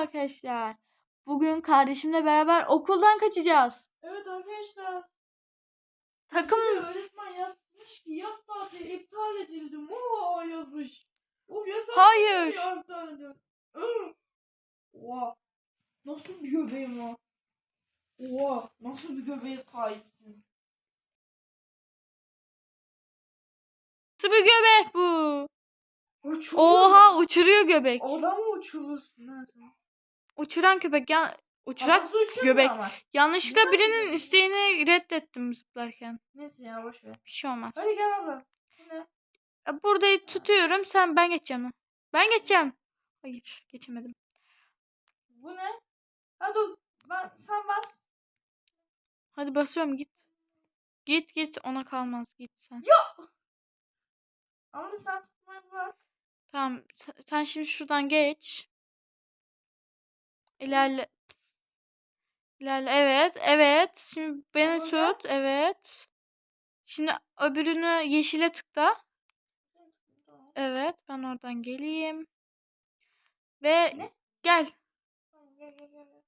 arkadaşlar. Bugün kardeşimle beraber okuldan kaçacağız. Evet arkadaşlar. Takım Bir öğretmen yazmış ki yaz tatili iptal edildi. Oha yazmış. O yasak Hayır. İptal edildi. Oha. Nasıl bir göbeğim var? Oha. Nasıl bir göbeğe sahipsin? Nasıl bir göbek bu? Uçuyor. Oha uçuruyor göbek. Oda mı uçulursun lan sen? Uçuran köpek ya uçurak göbek. Ama. yanlışlıkla Güzel birinin güzel. isteğini reddettim zıplarken. Neyse ya boş ver. Bir şey olmaz. Hadi gel abla. Ne? E, Burada tutuyorum sen ben geçeceğim. Ben geçeceğim. Hayır geçemedim. Bu ne? Hadi dur. Ben, sen bas. Hadi basıyorum git. Git git ona kalmaz git sen. Ama sen tutmayı bırak. Tamam sen- sen şimdi şuradan geç. İlerle. İlerle evet evet. Şimdi beni Burada. tut evet. Şimdi öbürünü yeşile tıkla. Evet ben oradan geleyim. Ve Ne? gel. Tamam, Gel gel gel. gel.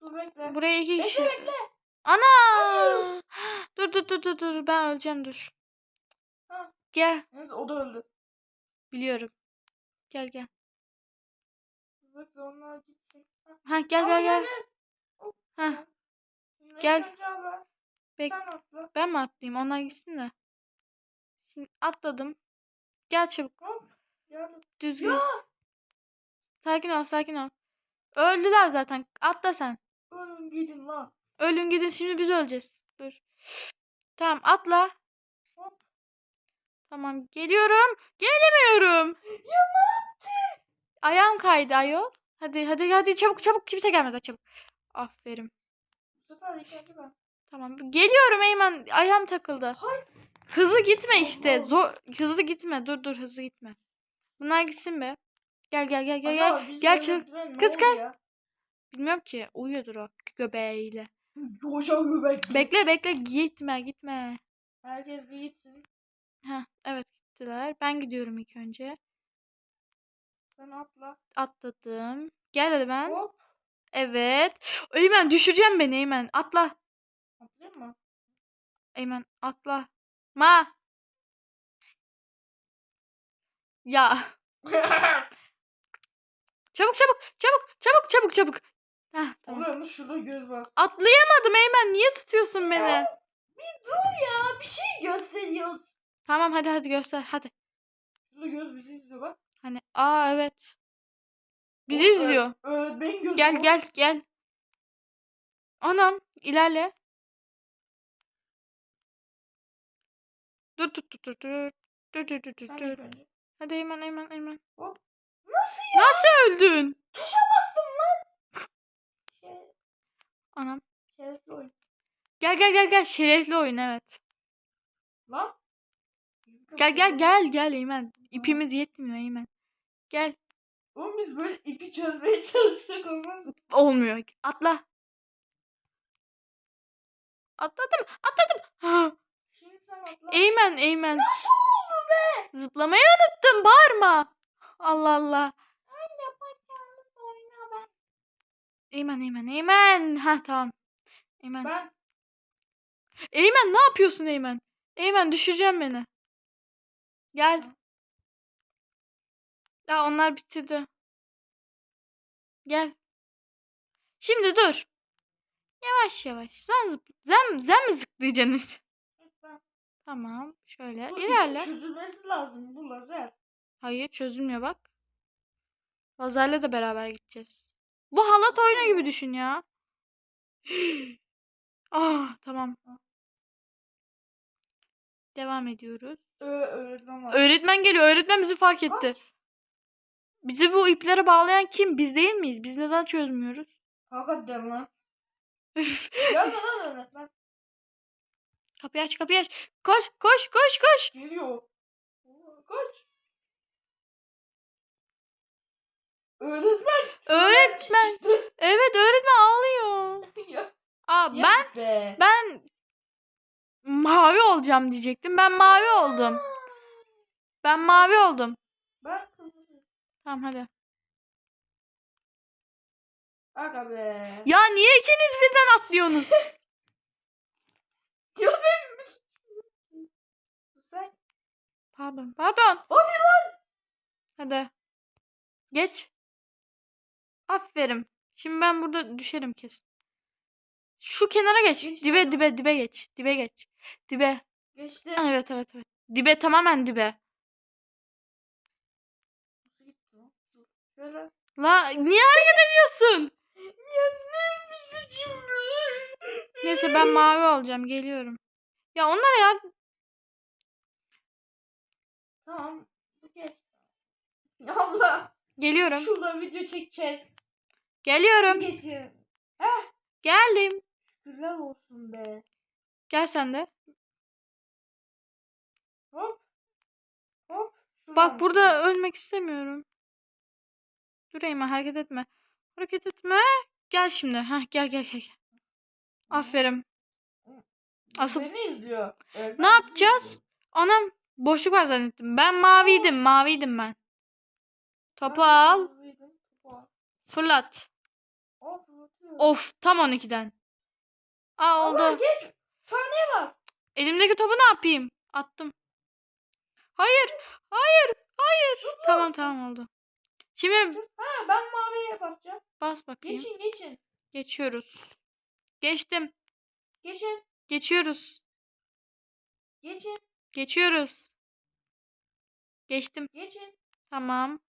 Dur bekle. Buraya iki kişi. Bekle bekle. Ana! Dur dur dur dur dur ben öleceğim dur. Ha. Gel Neyse o da öldü. biliyorum. Gel gel. Bekle onlar gitsin. Ha. Gel gel gel. Ha Gel. bek ben mi atlayayım? Onlar gitsin de. Şimdi atladım. Gel çabuk. Hop. Düzgün. Ya. Sakin ol sakin ol. Öldüler zaten. Atla sen. Ölün gidin lan. Ölün gidin şimdi biz öleceğiz. Dur. Tamam atla. Hop. Tamam geliyorum. Gelemiyorum. Ya ne yaptın? Ayağım kaydı ayol. Hadi hadi hadi çabuk çabuk kimse gelmedi çabuk. Aferin. İlk önce ben. Tamam. Geliyorum Eymen. Ayağım takıldı. Hayır. Hızlı gitme işte. Zor hızlı gitme. Dur dur hızlı gitme. Bunlar gitsin be. Gel gel gel gel Acaba gel. Gel çabuk. Kız, gel. Bilmiyorum ki. Uyuyordur o göbeğiyle. Koşa göbek. Bekle bekle gitme gitme. Herkes bir gitsin. Ha evet gittiler. Ben gidiyorum ilk önce. Sen atla. Atladım. Gel hadi ben. Hop. Evet. Eymen düşüreceğim beni Eymen. Atla. Atlayayım mı? Eymen atla. Ma. Ya. Çabuk çabuk çabuk çabuk çabuk çabuk. Heh, tamam. Oluyor mu? Şurada göz var. Atlayamadım Eymen. Niye tutuyorsun beni? Bir dur ya. Bir şey gösteriyoruz. Tamam hadi hadi göster hadi. Şurada göz bizi izliyor bak. Hani aa evet. Bizi Öğ- izliyor. Öğretmen gözü Gel var. gel gel. Anam ilerle. Dur dur dur dur dur. Dur dur dur dur. Hadi Eymen Eymen Eymen. Nasıl ya? Nasıl öldün? Tuşa bastım lan. Şey, Anam. şerefli oyun. Gel gel gel gel. Şerefli oyun evet. Lan. Gel gel gel gel Eymen. İpimiz yetmiyor Eymen. Gel. Oğlum biz böyle ipi çözmeye çalışsak olmaz mı? Olmuyor. Atla. Atladım. Atladım. Ha. Şimdi sen atla. Eymen Eymen. Nasıl oldu be? Zıplamayı unuttum. Bağırma. Allah Allah. Anne bacağını oyna ben. Eymen Eymen Eymen. Ha tamam. Eymen. Ben Eymen ne yapıyorsun Eymen? Eymen düşüreceğim beni. Gel. Ya onlar bitirdi. Gel. Şimdi dur. Yavaş yavaş. Sen zıpla. Sen, sen mi zıplayacaksın? tamam. Şöyle. Bu ilerle. çözülmesi lazım bu lazer. Hayır çözülmüyor bak. Lazerle de beraber gideceğiz. Bu halat oyunu gibi düşün ya. ah tamam. Devam ediyoruz. Ö öğretmen var. Öğretmen geliyor. Öğretmen bizi fark etti. Kaç? Bizi bu iplere bağlayan kim? Biz değil miyiz? Biz neden çözmüyoruz? Hakikaten lan. Gelme lan öğretmen. kapıyı aç kapıyı aç. Koş koş koş koş. Geliyor. Kaç. Öğretmen. Öğretmen. Evet öğretmen ağlıyor. Aa ben be. ben mavi olacağım diyecektim. Ben mavi oldum. Ben mavi oldum. Ben kırmızı. Tamam hadi. Aga be. Ya niye ikiniz birden atlıyorsunuz? Ya benim. Sen. Pardon. Pardon. Hadi lan. Hadi. Geç. Aferin. Şimdi ben burada düşerim kesin. Şu kenara geç. Geç dibe dibe dibe geç. Dibe geç. Dibe. Geçti. Evet evet evet. Dibe tamamen dibe. Şöyle. La niye hareket ediyorsun? Neyse ben mavi olacağım. Geliyorum. Ya onlara ya. Tamam. Geç. Abla. Geliyorum. Şurada video çekeceğiz. Geliyorum. Geçin. Geldim. Şükürler olsun be. Gel sen de. Hop. Hop. Şuradan Bak burada çıkıyor. ölmek istemiyorum. Dur Eymen hareket etme. Hareket etme. Gel şimdi. Heh, gel gel gel. Aferin. Asıl Beni izliyor. Evet, Ne yapacağız? Anam boşluk var zannettim. Ben maviydim. Maviydim ben. Topu al. Fırlat. Of tam 12'den. Aa oldu. Allah geç. Saniye var. Elimdeki topu ne yapayım? Attım. Hayır. Hayır. Hayır. Tamam tamam oldu. Şimdi Ha ben maviye basacağım. bas bakayım. Geçin geçin. Geçiyoruz. Geçtim. Geçin. Geçiyoruz. Geçin. Geçiyoruz. Geçtim. Geçin. Tamam.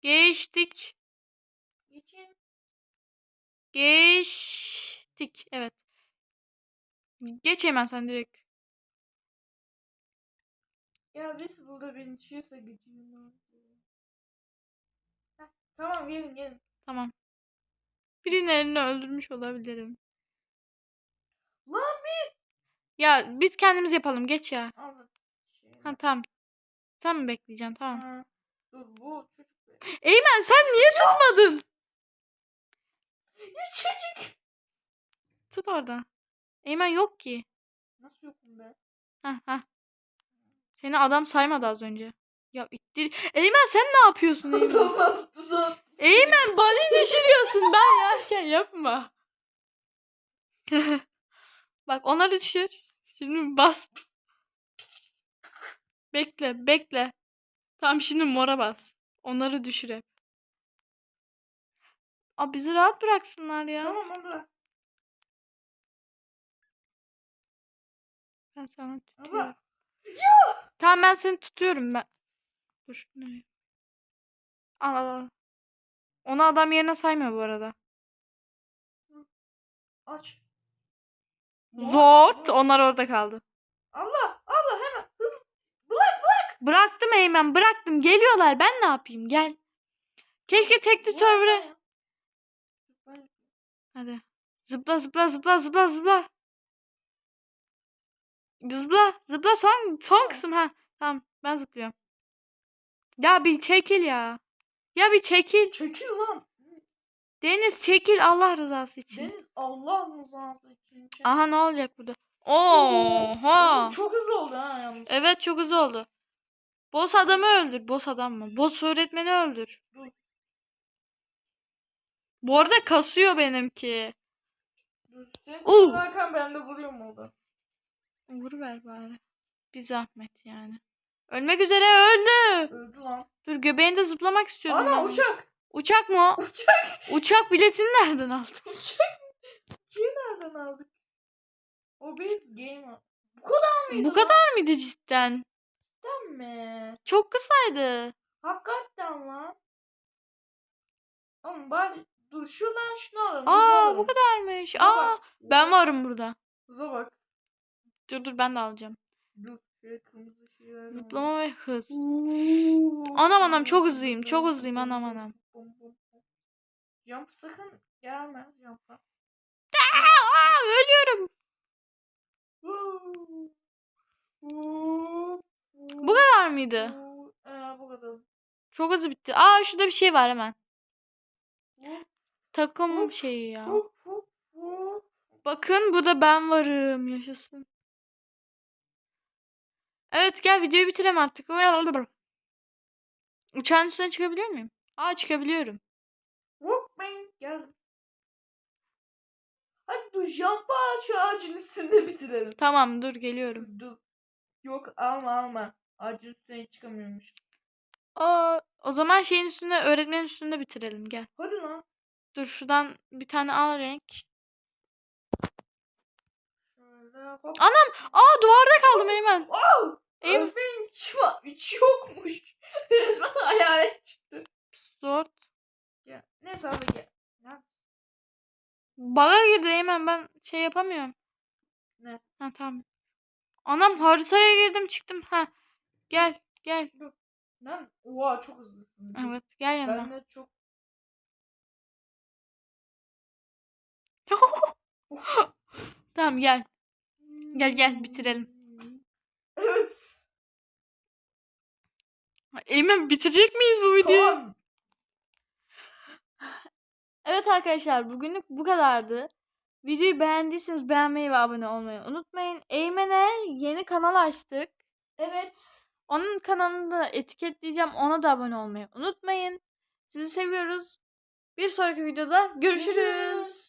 Geçtik. Geçin. Geçtik. Evet. Geç hemen sen direkt. Ya biz burada beni çiğirse geçeyim. Heh, Tamam gelin gelin. Tamam. Birilerini öldürmüş olabilirim. Lan Ya biz kendimiz yapalım. Geç ya. Al. Şey, Ha tamam. Sen mi bekleyeceksin? Tamam. ha, Dur bu çocuk be. Eymen sen niye tutmadın? Ya çocuk. Tut orada. Eymen yok ki. Nasıl yokum be? Heh heh. Seni adam saymadı az önce. Ya ittir. Eymen sen ne yapıyorsun Eymen? Eymen bani düşürüyorsun. Ben yerken yapma. Bak onları düşür. Şimdi bas. Bekle bekle. Tamam şimdi mora bas. Onları düşür hep. Aa, bizi rahat bıraksınlar ya. Tamam abla. Ben sana tutuyorum. Tamam ben seni tutuyorum ben. Dur. Ne? Al al al. Onu adam yerine saymıyor bu arada. Aç. Zort. Onlar orada kaldı. Allah Allah hemen hız. Bıraktım Eymen bıraktım. Geliyorlar. Ben ne yapayım? Gel. Keşke tekli server'e. Hadi. Zıpla zıpla zıpla zıpla zıpla. Zıpla zıpla son son kısım ha. Tamam ben zıplıyorum. Ya bir çekil ya. Ya bir çekil. Çekil lan. Deniz çekil Allah rızası için. Deniz Allah rızası için. çekil. Aha ne olacak burada? Oha. Çok hızlı oldu ha yalnız. Evet çok hızlı oldu. Boss adamı öldür. Boss adam mı? Boss öğretmeni öldür. Dur. Bu arada kasıyor benimki. Dur sen Uh. Ben de vuruyorum orada. Vuruver bari. Bir zahmet yani. Ölmek üzere öldü. Öldü lan. Dur göbeğinde zıplamak istiyordum. Ana ben. uçak. Uçak mı o? Uçak. Uçak biletini nereden aldın? Uçak. Uçağı nereden aldık? O biz game. Bu kadar mıydı Bu kadar mıydı cidden? lan mi? Çok kısaydı. Hakikaten lan. Oğlum bari dur şuradan şunu alalım. Aa bu kadarmış. Aa bak. ben varım burada. Hıza bak. Dur dur ben de alacağım. Dur. Şöyle kırmızı şeyler. Zıplama ve hız. Anam anam, çok hızlıyım, çok hızlıyım, anam anam. Jump sakın gelme jump'a. Aa ölüyorum. Bu kadar mıydı? Ee, bu kadar. Çok hızlı bitti. Aa şurada bir şey var hemen. Takım şeyi ya. Bakın burada ben varım. Yaşasın. Evet gel videoyu bitirelim artık. Uçağın üstüne çıkabiliyor muyum? Aa çıkabiliyorum. Hadi dur jump al şu ağacın üstünde bitirelim. Tamam dur geliyorum. Dur. Yok alma alma. Ağacın üstüne hiç çıkamıyormuş. Aa, o zaman şeyin üstünde öğretmenin üstünde bitirelim gel. Hadi lan. Dur şuradan bir tane al renk. Hop. Aa duvarda kaldım Eymen. Wow! Eymen. İçi yokmuş. Resmen hayalet çıktı. zor. Ya, neyse hadi gel. Ne? Baga girdi Eymen ben şey yapamıyorum. Ne? Ha tamam. Anam haritaya girdim çıktım. Ha. Gel gel. Lan oha çok hızlısın. Evet gel yanıma. Ben de çok Tamam gel. Gel, gel, bitirelim. Evet. Eymen bitirecek miyiz bu videoyu? Tamam. Evet arkadaşlar bugünlük bu kadardı. Videoyu beğendiyseniz beğenmeyi ve abone olmayı unutmayın. Eymen'e yeni kanal açtık. Evet. Onun kanalını da etiketleyeceğim. Ona da abone olmayı unutmayın. Sizi seviyoruz. Bir sonraki videoda görüşürüz.